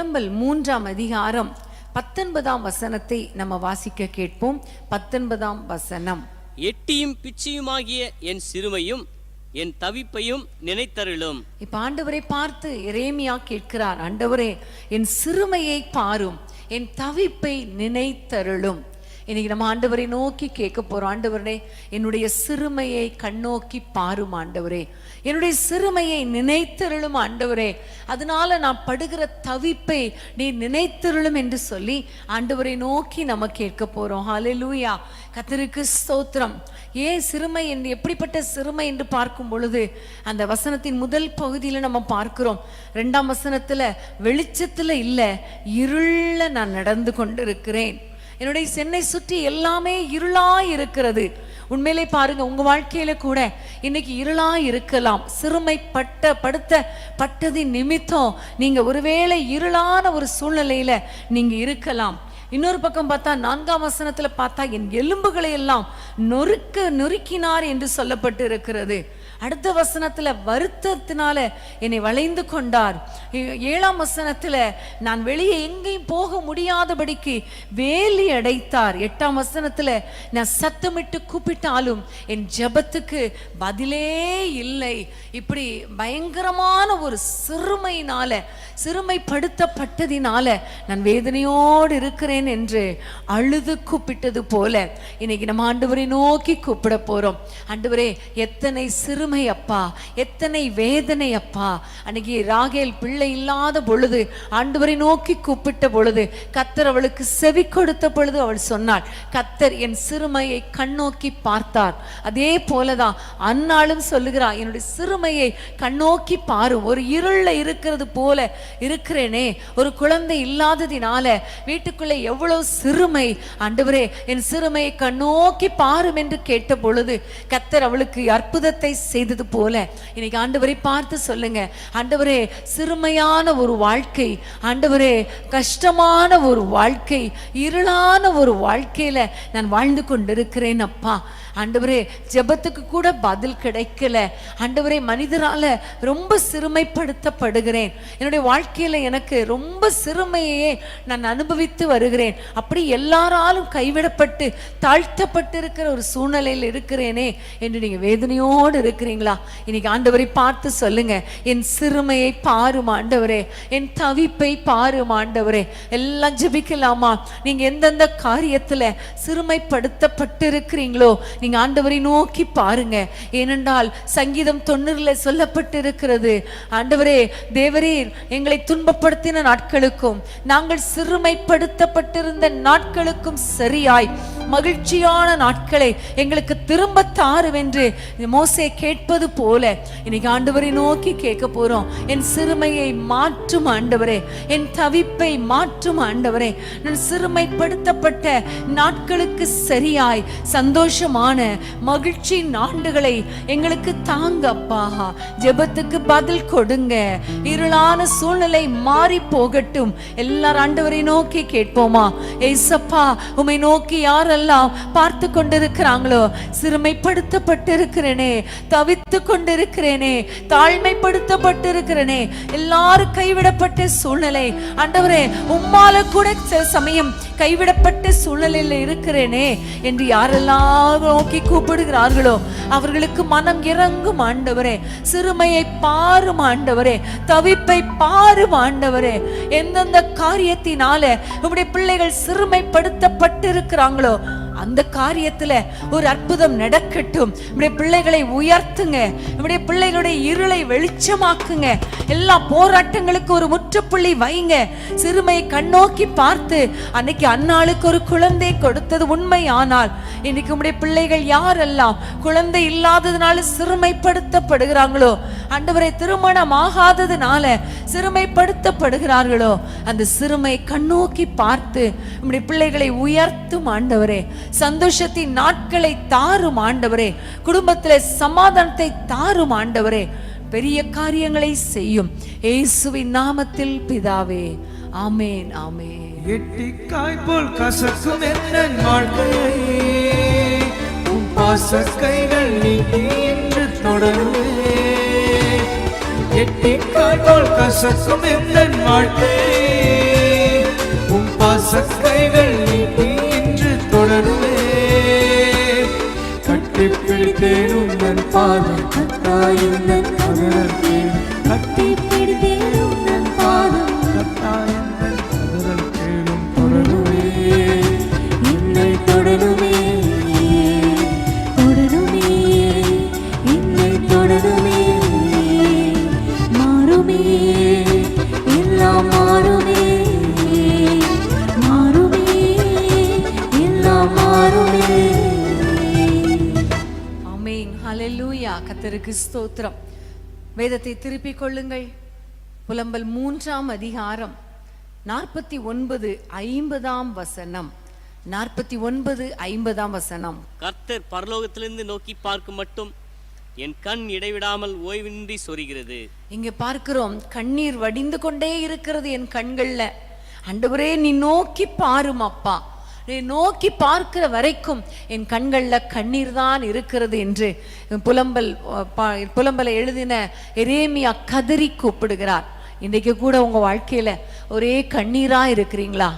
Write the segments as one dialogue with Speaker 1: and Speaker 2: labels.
Speaker 1: புலம்பல் மூன்றாம் அதிகாரம் பத்தொன்பதாம் வசனத்தை நம்ம வாசிக்க கேட்போம். பத்தொன்பதாம் வசனம்.
Speaker 2: எட்டியும் பிச்சியுமாகிய என் சிறுமையும் என் தவிப்பையும் நினைத்தருளும்.
Speaker 1: இப்ப ஆண்டவரை பார்த்து எரேமியா கேட்கிறார் ஆண்டவரே என் சிறுமையை பாரும் என் தவிப்பை நினைத்தருளும். இன்னைக்கு நம்ம ஆண்டவரை நோக்கி கேட்க போறோம். ஆண்டவரே என்னுடைய சிறுமையை கண்ணோக்கி பாரும் ஆண்டவரே. என்னுடைய சிறுமையை நினைத்தருளும் ஆண்டவரே. அதனால நான் படுகிற தவிப்பை நீ நினைத்தருளும் என்று சொல்லி ஆண்டவரை நோக்கி நம்ம கேட்க போறோம். ஹலெலூயா கர்த்தருக்கு ஸ்தோத்திரம். ஏன் சிறுமை என்று எப்படிப்பட்ட சிறுமை என்று பார்க்கும் பொழுது அந்த வசனத்தின் முதல் பகுதியில் நம்ம பார்க்கிறோம். ரெண்டாம் வசனத்துல வெளிச்சத்துல இல்லை இருள நான் நடந்து கொண்டிருக்கிறேன். என்னுடைய சென்னை சுற்றி எல்லாமே இருளா இருக்கிறது உண்மையிலே பாருங்க உங்க வாழ்க்கையில கூட இன்னைக்கு இருளா இருக்கலாம் சிறுமைப்பட்ட படுத்த பட்டதின் நிமித்தம் நீங்க ஒருவேளை இருளான ஒரு சூழ்நிலையில நீங்க இருக்கலாம். இன்னொரு பக்கம் பார்த்தா நான்காம் வசனத்துல பார்த்தா என் எலும்புகளை எல்லாம் நொறுக்க நொறுக்கினார் என்று சொல்லப்பட்டு இருக்கிறது அடுத்த வசனத்துல வருத்தத்தினால என்னை வளைந்து கொண்டார். ஏழாம் வசனத்துல நான் வெளியே எங்கேயும் போக முடியாதபடிக்கு வேலி அடைத்தார். எட்டாம் வசனத்துல நான் சத்தமிட்டு கூப்பிட்டாலும் என் ஜெபத்துக்கு பதிலே இல்லை. இப்படி பயங்கரமான ஒரு சிறுமையினால சிறுமைப்படுத்தப்பட்டதினால நான் வேதனையோடு இருக்கிறேன் என்று அழுது கூப்பிட்டது போல இன்னைக்கு நம்ம ஆண்டவரை நோக்கி கூப்பிட போறோம். ஆண்டவரே எத்தனை சிறுமை வறுமை அப்பா எத்தனை வேதனை அப்பா அன்னைக்கு ராகேல் பிள்ளை இல்லாத பொழுது ஆண்டவரை நோக்கி கூப்பிட்ட பொழுது கத்தர் அவளுக்கு செவி கொடுத்த பொழுது அவள் சொன்னாள் கத்தர் என் சிறுமையை கண்ணோக்கி பார்த்தார். அதே போலதான் அன்னாலும் சொல்லுகிறார் என்னுடைய சிறுமையை கண்ணோக்கி பாரும். ஒரு இருள்ல இருக்கிறது போல இருக்கிறேனே. ஒரு குழந்தை இல்லாததினால வீட்டுக்குள்ளே எவ்வளவு சிறுமை. ஆண்டவரே என் சிறுமையை கண்ணோக்கி பாரும் என்று கேட்ட பொழுது கத்தர் அவளுக்கு அற்புதத்தை செய் செய்தது போல. இன்னைக்கு ஆண்டவரை பார்த்து சொல்லுங்க. ஆண்டவரே சிறுமையான ஒரு வாழ்க்கை ஆண்டவரே கஷ்டமான ஒரு வாழ்க்கை இருளான ஒரு வாழ்க்கையில நான் வாழ்ந்து கொண்டிருக்கிறேன் அப்பா. ஆண்டவரே ஜெபத்துக்கு கூட பதில் கிடைக்கல. ஆண்டவரே மனிதரால ரொம்ப சிறுமைப்படுத்தப்படுகிறேன். என்னுடைய வாழ்க்கையில எனக்கு ரொம்ப சிறுமையே நான் அனுபவித்து வருகிறேன். அப்படி எல்லாராலும் கைவிடப்பட்டு தாழ்த்தப்பட்டிருக்கிற ஒரு சூழ்நிலையில் இருக்கிறேனே என்று நீங்க வேதனையோடு இருக்கிறீங்களா இன்னைக்கு ஆண்டவரை பார்த்து சொல்லுங்க. என் சிறுமையை பாரும் ஆண்டவரே. என் தவிப்பை பாரும் ஆண்டவரே. எல்லாம் ஜபிக்கலாமா? நீங்க எந்தெந்த காரியத்துல சிறுமைப்படுத்தப்பட்டு இருக்கிறீங்களோ நீங்க ஆண்டவரை நோக்கி பாருங்க. ஏனென்றால் சங்கீதம் தொண்ணூறுல சொல்லப்பட்டு இருக்கிறது ஆண்டவரே தேவரீர் எங்களை துன்பப்படுத்தின நாட்களுக்கும் நாங்கள் சிறுமைப்படுத்தப்பட்டிருந்த நாட்களுக்கும் சரியாய் மகிழ்ச்சியான நாட்களை எங்களுக்கு திரும்ப தாரும் என்று மோசே கேட்பது போல இன்னைக்கு ஆண்டவரை நோக்கி கேட்க போறோம். என் சிறுமையை மாற்றும் ஆண்டவரே என் தவிப்பை மாற்றும் ஆண்டவரே. நான் சிறுமைப்படுத்தப்பட்ட நாட்களுக்கு சரியாய் சந்தோஷமான மகிழ்ச்சி ஆண்டுகளை எங்களுக்கு தாங்க அப்பா. ஜெபத்துக்கு பதில் கொடுங்க. இருளான சூழ்நிலை மாறி போகட்டும். எல்லாரும் ஆண்டவரை நோக்கி கேட்போமா? ஏசப்பா உமை நோக்கி யாரெல்லாம் பார்த்து கொண்டிருக்கிறாங்களோ சிறுமைப்படுத்தப்பட்டிருக்கிறேனே. தவி தவித்து கொண்டிருக்கிறேனே தாழ்மைப்படுத்தப்பட்டிருக்கிறேனே எல்லாரும் கைவிடப்பட்ட சூழ்நிலை. ஆண்டவரே உம்மால கூட சில சமயம் கைவிடப்பட்ட சூழ்நிலையில் இருக்கிறேனே என்று யாரெல்லாம் நோக்கி கூப்பிடுகிறார்களோ அவர்களுக்கு மனம் இறங்கும் ஆண்டவரே சிறுமையை பாரும் ஆண்டவரே தவிப்பை பாரும் ஆண்டவரே. எந்தெந்த காரியத்தினால உங்களுடைய பிள்ளைகள் சிறுமைப்படுத்தப்பட்டிருக்கிறாங்களோ அந்த காரியத்துல ஒரு அற்புதம் நடக்கட்டும். நம்முடைய பிள்ளைகளை உயர்த்துங்க. நம்முடைய பிள்ளைகளுடைய இருளை வெளிச்சமாக்குங்க. எல்லா போராட்டங்களுக்கு ஒரு முற்றுப்புள்ளி வைங்க. சிறுமையை கண்ணோக்கி பார்த்து அன்னைக்கு அன்னாளுக்கு ஒரு குழந்தை கொடுத்தது உண்மை. ஆனால் இன்னைக்கு நம்முடைய பிள்ளைகள் யாரெல்லாம் குழந்தை இல்லாததுனால சிறுமைப்படுத்தப்படுகிறாங்களோ அண்டவரை திருமணம் ஆகாததுனால சிறுமைப்படுத்தப்படுகிறார்களோ அந்த சிறுமை கண்ணோக்கி பார்த்து நம்முடைய பிள்ளைகளை உயர்த்தும் ஆண்டவரே. சந்தோஷத்தின் நாட்களை தாரும் ஆண்டவரே. குடும்பத்தில் சமாதானத்தை தாரும் ஆண்டவரே. பெரிய காரியங்களை செய்யும். இயேசுவின் நாமத்தில் பிதாவே. ஆமேன் ஆமேன்.
Speaker 3: எட்டிக்காய் போல் கசக்கும் என்ன வாழ்க்கையை. உன் பாச கைகள் நீட்டி என்று தொடருவே எட்டிக்காய் போல் கசக்கும் எந்த வாழ்க்கை உம் பாசக்கைகள் நீட்டி கட்டிப்பிடித்தேன் பாதம்
Speaker 1: ஹalleluya கர்த்தருக்கு ஸ்தோத்திரம். வேதத்தை திருப்பிக் கொள்ளுங்கள். புலம்பல் மூன்றாம் அதிகாரம் நாற்பத்தி ஒன்பது ஐம்பதாம் வசனம். நாற்பத்தி ஒன்பது ஐம்பதாம் வசனம்.
Speaker 2: கர்த்தர் பரலோகத்திலிருந்து நோக்கி பார்க்கும் மட்டும் என் கண் இடைவிடாமல் ஓய்வின்றி சொரிகிறது.
Speaker 1: இங்க பார்க்கிறோம் கண்ணீர் வடிந்து கொண்டே இருக்கிறது என் கண்கள்ல. ஆண்டவரே நீ நோக்கி பாரும் அப்பா. நோக்கி பார்க்கிற வரைக்கும் என் கண்களில் கண்ணீர் தான் இருக்கிறது என்று புலம்பல் பா- புலம்பலை எழுதின எரேமியா கதறி கூப்பிடுகிறார். இன்றைக்கு கூட உங்கள் வாழ்க்கையில் ஒரே கண்ணீராக இருக்கிறீங்களா?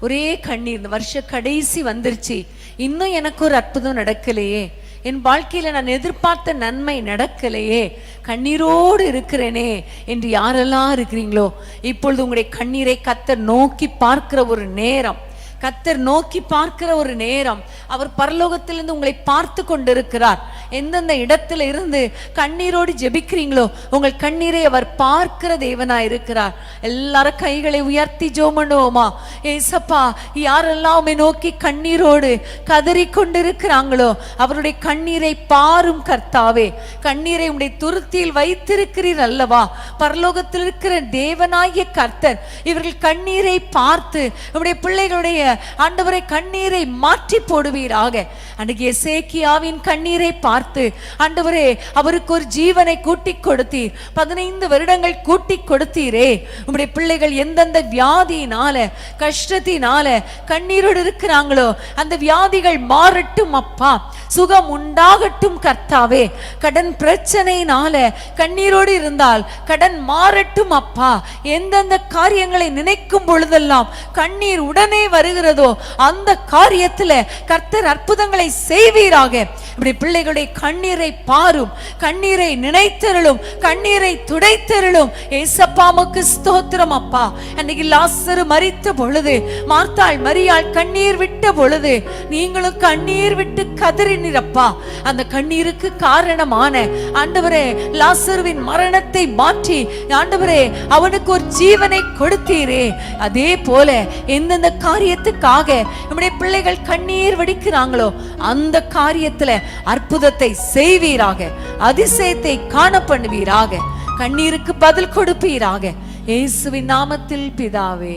Speaker 1: ஒரே கண்ணீர். இந்த வருஷ கடைசி வந்துருச்சு. இன்னும் எனக்கு ஒரு அற்புதம் நடக்கலையே. என் வாழ்க்கையில் நான் எதிர்பார்த்த நன்மை நடக்கலையே. கண்ணீரோடு இருக்கிறேனே என்று யாரெல்லாம் இருக்கிறீங்களோ இப்பொழுது உங்களுடைய கண்ணீரை கத்த நோக்கி பார்க்கிற ஒரு நேரம் கத்தர் நோக்கி பார்க்கிற ஒரு நேரம் அவர் பரலோகத்திலிருந்து உங்களை பார்த்து கொண்டிருக்கிறார். எந்தெந்த இடத்துல இருந்து கண்ணீரோடு ஜெபிக்கிறீங்களோ உங்கள் கண்ணீரை அவர் பார்க்கிற தேவனா இருக்கிறார். எல்லாரும் கைகளை உயர்த்தி ஜோமனுவோமா ஏசப்பா யாரெல்லாம் உமை நோக்கி கண்ணீரோடு கதறி கொண்டிருக்கிறாங்களோ அவருடைய கண்ணீரை பாரும் கர்த்தாவே. கண்ணீரை உடைய துருத்தியில் வைத்திருக்கிறீர் அல்லவா? பரலோகத்தில் இருக்கிற தேவனாகிய கர்த்தர் இவர்கள் கண்ணீரை பார்த்து உடைய பிள்ளைகளுடைய ஆண்டவரை கண்ணீரை மாற்றி போடுவீராக. அன்றைக்கு எசேக்கியாவின் கண்ணீரை பார்த்து பார்த்து ஆண்டவரே அவருக்கு ஒரு ஜீவனை கூட்டி கொடுத்தீர். பதினைந்து வருடங்கள் கூட்டி கொடுத்தீரே. உங்களுடைய பிள்ளைகள் எந்தெந்த வியாதியினால கஷ்டத்தினால கண்ணீரோடு இருக்கிறாங்களோ அந்த வியாதிகள் மாறட்டும் அப்பா. சுகம் உண்டாகட்டும் கர்த்தாவே. கடன் பிரச்சனையினால கண்ணீரோடு இருந்தால் கடன் மாறட்டும் அப்பா. எந்தெந்த காரியங்களை நினைக்கும் பொழுதெல்லாம் கண்ணீர் உடனே வருகிறதோ அந்த காரியத்துல கர்த்தர் அற்புதங்களை செய்வீராக. இப்படி பிள்ளைகளுடைய கண்ணீரை பாரும் கண்ணீரை நினைத்தருளும் கண்ணீரை துடைத்தருளும். ஏசப்பாமுக்கு ஸ்தோத்திரம் அப்பா. அன்னைக்கு லாசரு மறித்த பொழுது மார்த்தாள் மரியாள் கண்ணீர் விட்ட பொழுது நீங்களும் கண்ணீர் விட்டு கதறினீரப்பா. அந்த கண்ணீருக்கு காரணமான ஆண்டவரே லாசருவின் மரணத்தை மாற்றி ஆண்டவரே அவனுக்கு ஒரு ஜீவனை கொடுத்தீரே. அதே போல எந்தெந்த காரியத்துக்காக நம்முடைய பிள்ளைகள் கண்ணீர் வடிக்கிறாங்களோ அந்த காரியத்துல அற்புதத்தை அற்புதத்தை செய்வீராக அதிசயத்தை காண பண்ணுவீராக கண்ணீருக்கு பதில் கொடுப்பீராக. இயேசுவின் நாமத்தில் பிதாவே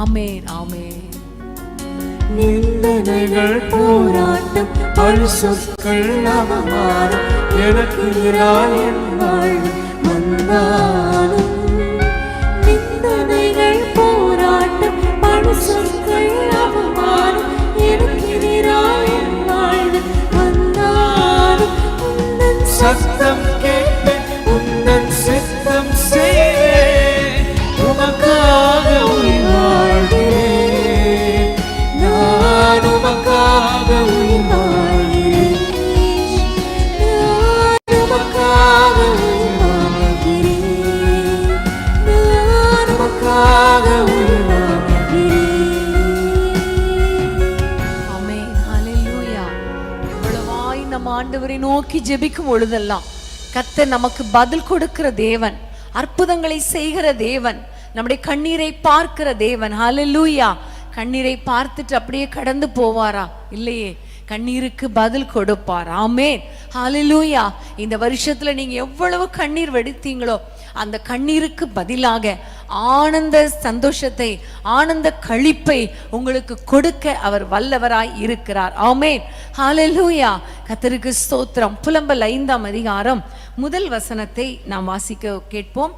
Speaker 1: ஆமேன் ஆமேன்.
Speaker 3: நிந்தனைகள் போராட்டம் பரிசுக்கள் அவமானம் எனக்கு எதிராய் வாழ்வு வந்தாலும் சத்தம்
Speaker 1: நோக்கி ஜெபிக்கும் பொழுதெல்லாம் கர்த்தர் நமக்கு பதில் கொடுக்கிற தேவன் அற்புதங்களை செய்கிற தேவன் நம்முடைய கண்ணீரை பார்க்கிற தேவன். ஹலலூயா கண்ணீரை பார்த்துட்டு அப்படியே கடந்து போவாரா? இல்லையே. கண்ணீருக்கு பதில் கொடுப்பார். ஆமே ஹலலூயா இந்த வருஷத்துல நீங்க எவ்வளவு கண்ணீர் வெடித்தீங்களோ அந்த கண்ணீருக்கு பதிலாக ஆனந்த சந்தோஷத்தை ஆனந்த களிப்பை உங்களுக்கு கொடுக்க அவர் வல்லவராய் இருக்கிறார். ஆமென். ஹalleluya. கர்த்தருக்கு ஸ்தோத்திரம். புலம்பல் ஐந்தாம் அதிகாரம் முதல் வசனத்தை நாம் வாசிக்க கேட்போம்.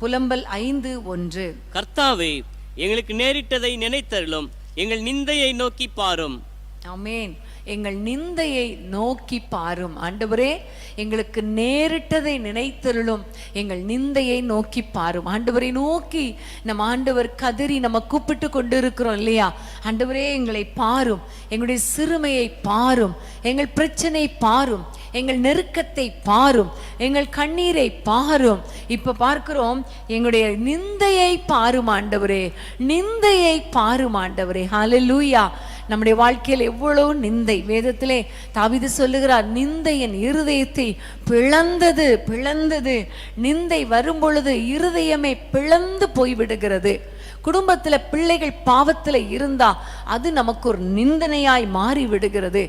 Speaker 1: புலம்பல் ஐந்து ஒன்று.
Speaker 2: கர்த்தாவே எங்களுக்கு நேரிட்டதை நினைத்தருளும். எங்கள் நிந்தையை நோக்கி பாரும்.
Speaker 1: ஆமென். எங்கள் நிந்தையை நோக்கி பாரும். ஆண்டவரே எங்களுக்கு நேரிட்டதை நினைத்தருளும். எங்கள் நிந்தையை நோக்கி பாரும். ஆண்டவரை நோக்கி நம் ஆண்டவர் கதறி நம்ம கூப்பிட்டு கொண்டு இருக்கிறோம் இல்லையா? ஆண்டவரே எங்களை பாரும். எங்களுடைய சிறுமையை பாரும். எங்கள் பிரச்சனை பாரும். எங்கள் நெருக்கத்தை பாரும். எங்கள் கண்ணீரை பாரும். இப்ப பார்க்கிறோம் எங்களுடைய நிந்தையை பாரும் ஆண்டவரே. நிந்தையை பாரும் ஆண்டவரே. ஹalleluya நம்முடைய வாழ்க்கையில் எவ்வளவு நிந்தை. வேதத்திலே தாவிது சொல்லுகிறார் நிந்தை என் இருதயத்தை பிளந்தது பிளந்தது. நிந்தை வரும் பொழுது இருதயமே பிளந்து போய்விடுகிறது. குடும்பத்துல பிள்ளைகள் பாவத்துல இருந்தா அது நமக்கு ஒரு நிந்தனையாய் மாறி விடுகிறது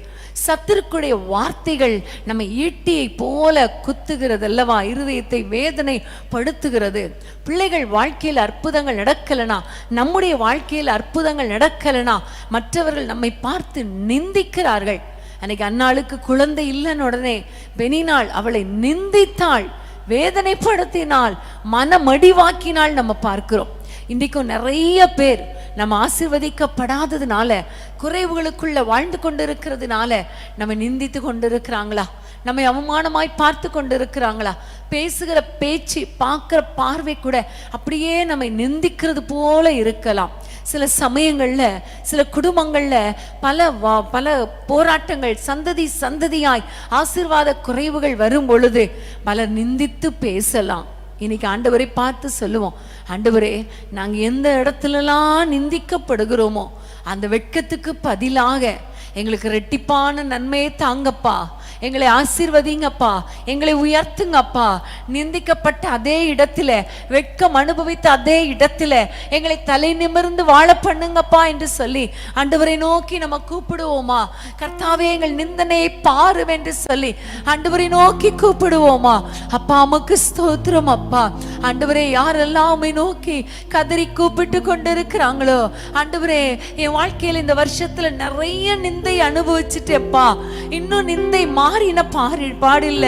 Speaker 1: சத்திற்குடைய வார்த்தைகள் நம்ம ஈட்டியை போல குத்துகிறது அல்லவா இருதயத்தை வேதனை படுத்துகிறது பிள்ளைகள் வாழ்க்கையில் அற்புதங்கள் நடக்கலனா? நம்முடைய வாழ்க்கையில் அற்புதங்கள் நடக்கலனா? மற்றவர்கள் நம்மை பார்த்து நிந்திக்கிறார்கள். அன்னைக்கு அன்னாளுக்கு குழந்தை இல்லைன்னு உடனே பெனினாள் அவளை நிந்தித்தாள் வேதனைப்படுத்தினால் மனமடிவாக்கினால் நம்ம பார்க்கிறோம். இன்றைக்கும் நிறைய பேர் நம்ம ஆசிர்வதிக்கப்படாததுனால குறைவுகளுக்குள்ள வாழ்ந்து கொண்டிருக்கிறதுனால நம்ம நிந்தித்து கொண்டிருக்கிறாங்களா? நம்மை அவமானமாய் பார்த்து கொண்டிருக்கிறாங்களா? பேசுகிற பேச்சு பார்க்குற பார்வை கூட அப்படியே நம்மை நிந்திக்கிறது போல இருக்கலாம். சில சமயங்கள்ல சில குடும்பங்கள்ல பல வா- பல போராட்டங்கள் சந்ததி சந்ததியாய் ஆசீர்வாத குறைவுகள் வரும் பொழுது பலர் நிந்தித்து பேசலாம். இன்னைக்கு ஆண்டவரை பார்த்து சொல்லுவோம். ஆண்டவரே நாங்க எந்த இடத்துலலாம் நிந்திக்கப்படுகிறோமோ அந்த வெட்கத்துக்கு பதிலாக எங்களுக்கு ரெட்டிப்பான நன்மையை தாங்கப்பா. எங்களை ஆசீர்வதிங்கப்பா எங்களை உயர்த்துங்கப்பா. நிந்திக்கப்பட்ட அதே இடத்துல வெட்கம் அனுபவித்த அதே இடத்துல எங்களை தலை நிமிர்ந்து வாழ பண்ணுங்கப்பா என்று சொல்லி ஆண்டவரை நோக்கி நம்ம கூப்பிடுவோமா? கர்த்தாவே எங்கள் நிந்தனையை பாரும் என்று சொல்லி ஆண்டவரை நோக்கி கூப்பிடுவோமா? அப்பா அம்முக்கு ஸ்தோத்திரம் அப்பா. ஆண்டவரே யாரெல்லாம் நோக்கி கதறி கூப்பிட்டு கொண்டிருக்கிறாங்களோ? ஆண்டவரே என் வாழ்க்கையில இந்த வருஷத்துல நிறைய நிந்தை அனுபவிச்சுட்டேப்பா. இன்னும் நிந்தை மா மாறின பாரு பாடில்ல?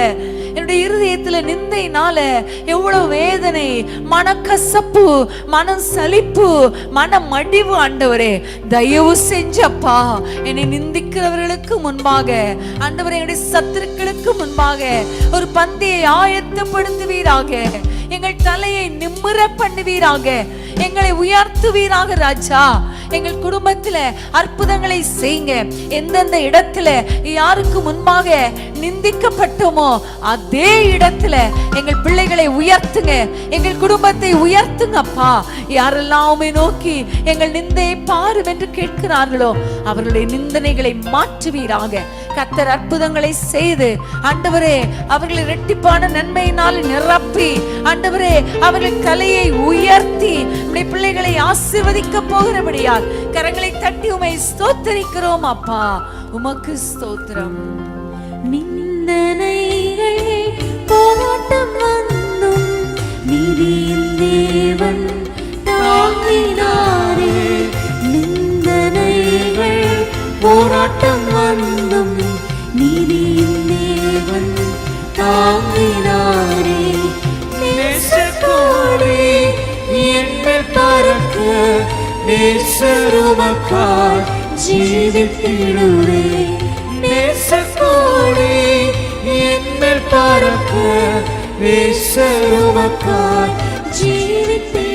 Speaker 1: என்னுடைய இருதயத்துல நிந்தையினால எவ்வளவு வேதனை மனக்கசப்பு மனம் சலிப்பு மன மடிவு ஆண்டவரே. தயவு செஞ்சப்பா என்னை நிந்திக்கிறவர்களுக்கு முன்பாக ஆண்டவரே என்னுடைய சத்துருக்களுக்கு முன்பாக ஒரு பந்தியை ஆயத்தப்படுத்துவீராக. எங்கள் தலையை நிமிர பண்ணுவீராக. எங்களை உயர்த்துவீராக ராஜா. எங்கள் குடும்பத்துல அற்புதங்களை செய்யுங்க. எந்தெந்த இடத்துல யாருக்கு முன்பாக நிந்திக்கப்பட்டோமோ அதே இடத்துல எங்கள் பிள்ளைகளை உயர்த்துங்க. எங்கள் குடும்பத்தை உயர்த்துங்கப்பா அப்பா. யாரெல்லாமே நோக்கி எங்கள் நிந்தையை பாரும் என்று கேட்கிறார்களோ அவர்களுடைய நிந்தனைகளை மாற்றுவீராக. கத்தர் அற்புதங்களை செய்து ஆண்டவரே அவர்களை இரட்டிப்பான நன்மையினால் நிரப்பி ஆண்டவரே அவர்கள் கலையை உயர்த்தி உம்முடைய பிள்ளைகளை ஆசிர்வதிக்க போகிறபடியால் கரங்களை தட்டி உமை ஸ்தோத்தரிக்கிறோம் அப்பா. உமக்கு ஸ்தோத்திரம்.
Speaker 4: நிந்தனைகள் போராட்டம் வந்தும் நிதியில் தேவன் தாங்கினாரே. நிந்தனைகள் போராட்டம் வந்தும் நீதியின் தேவன் தாங்கினாரே
Speaker 3: நேசருமக்காய் ஜீவித்திடுவே நேசக்கோடி என்மேல் பறக்க நேசருமக்காய்
Speaker 4: ஜீவித்திடுவே